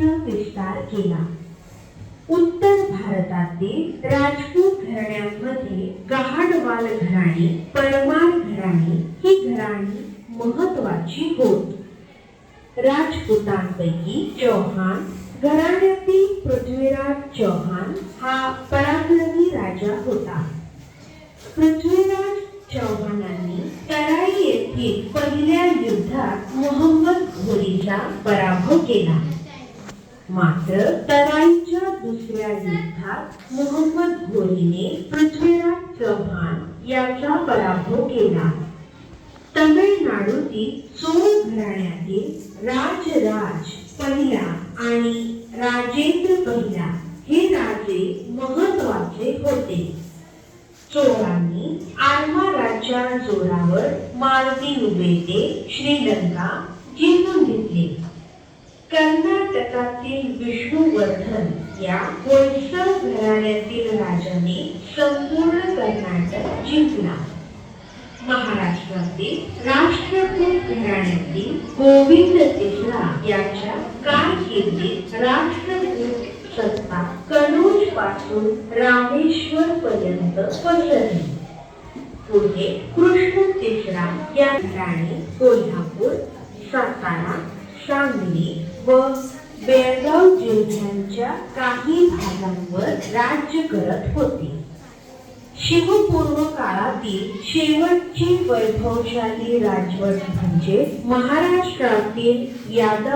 विस्तार केला. उत्तर भारतातील राजपूत घराण्यांमध्ये गहाडवाल घराणे परमार घराणे ही घराणी महत्वाची होत. राजपुतांपैकी चौहान घराण्यातील पृथ्वीराज चौहान हा पराक्रमी राजा होता. पृथ्वीराज चौहानांनी तराई येथील पहिल्या युद्धात मोहम्मद घोरीचा पराभव केला. मात्र तराईच्या दुसऱ्या युद्धात मोहम्मद घोरीने पृथ्वीराज चौहान याचा पराभव केला. तमिळनाडूतील चोळ घराण्यातील राजराज पहिला आणि राजेंद्र पहिला हे राजे महत्त्वाचे होते. चोळांनी आरमाराच्या जोरावर मालदीव बेटे श्रीलंका जिंकून घेतले. शतकातील विष्णुवर्धन या होयसळ घराण्यातील राजाने संपूर्ण कर्नाटक जिंकला. महाराष्ट्रातील राष्ट्रकूट घराण्यातील गोविंद तिसरा याच्या कारकिर्दीत राष्ट्रकूट सत्ता कनौजपासून रामेश्वर पर्यंत पसरली. पुढे कृष्ण तिसरा या राणी कोल्हापूर सातारा सांगली व बेळगाव जिल्ह्यांच्या काही भागांवर राज्य करत होते. शिवपूर्व काळातील शेवटची वैभवशाली राजवट म्हणजे महाराष्ट्रातील यादव